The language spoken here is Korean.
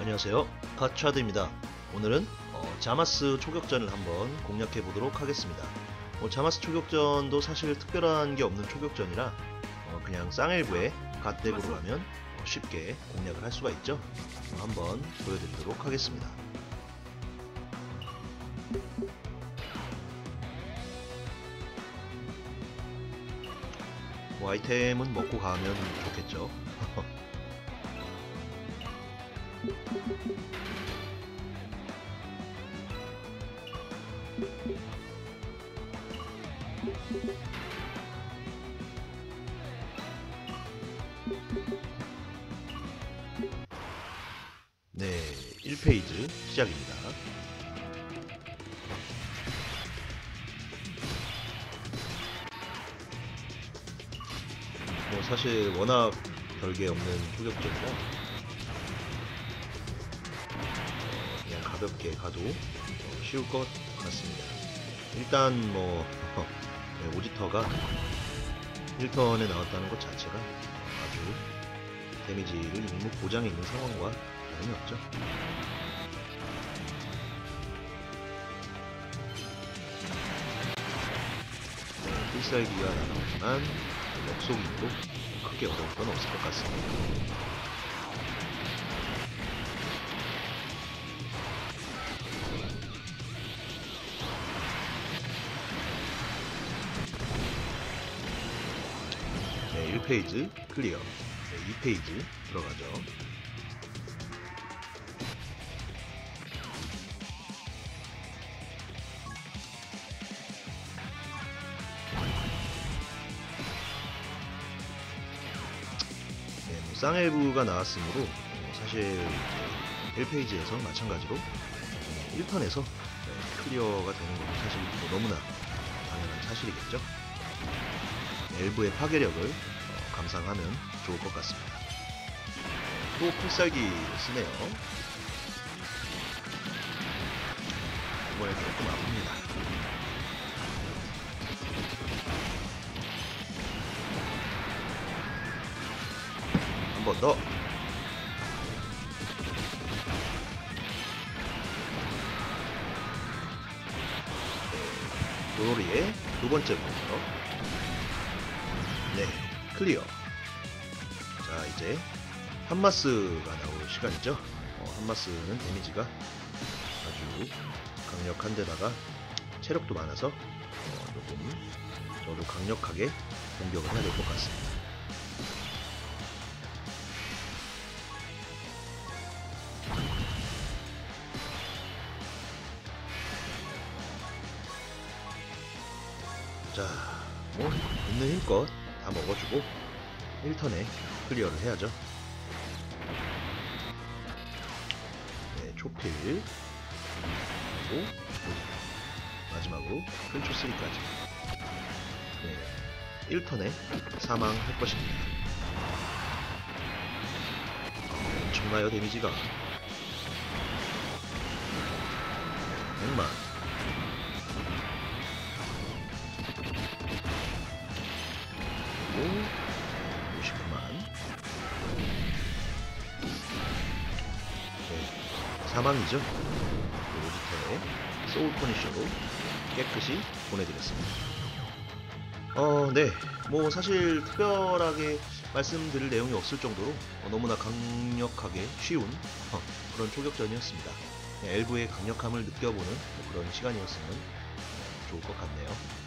안녕하세요. 가차드입니다. 오늘은 어, 자마스 초격전을 한번 공략해 보도록 하겠습니다. 뭐, 자마스 초격전도 사실 특별한 게 없는 초격전이라 어, 그냥 쌍엘브에 갓덱으로 가면 어, 쉽게 공략을 할 수가 있죠. 어, 한번 보여드리도록 하겠습니다. 뭐 아이템은 먹고 가면 좋겠죠. 네, 1페이지 시작입니다. 뭐 사실 워낙 별게 없는 초격전이라 가볍게 가도 어, 쉬울 것 같습니다. 일단 뭐 네, 오지터가 1턴에 나왔다는 것 자체가 아주 데미지를 이미 보장해 있는 상황과 다름이 없죠. 네, 필살기가 나오지만 역속임도 크게 어려울 건 없을 것 같습니다. 1페이지 클리어. 네, 2페이지 들어가죠. 네, 뭐 쌍엘브가 나왔으므로 어, 사실 1페이지에서 마찬가지로 1턴에서 클리어가 되는 것도 사실 뭐 너무나 당연한 사실이겠죠. 엘브의 파괴력을 어, 감상하면 좋을 것 같습니다. 또 필살기 쓰네요. 이번에 조금 아픕니다. 한번 더. 네, 도로리의 두 번째. 네, 클리어. 자, 이제 한마스가 나올 시간이죠. 어, 한마스는 데미지가 아주 강력한 데다가 체력도 많아서 어, 조금 저도 강력하게 공격을 해야 될 것 같습니다. 자, 뭐 있는 힘껏 다 먹어주고 1턴에 클리어를 해야죠. 네, 초필 그리고 마지막으로 큰초 3까지 네, 1턴에 사망할 것입니다. 어, 엄청나요 데미지가 100만 50만 네, 사망이죠 오지터의 소울 포니셔로 깨끗이 보내드렸습니다 어, 네. 뭐 사실 특별하게 말씀드릴 내용이 없을 정도로 어, 너무나 강력하게 쉬운 어, 그런 초격전이었습니다. 네, 엘브의 강력함을 느껴보는 뭐 그런 시간이었으면 어, 좋을 것 같네요.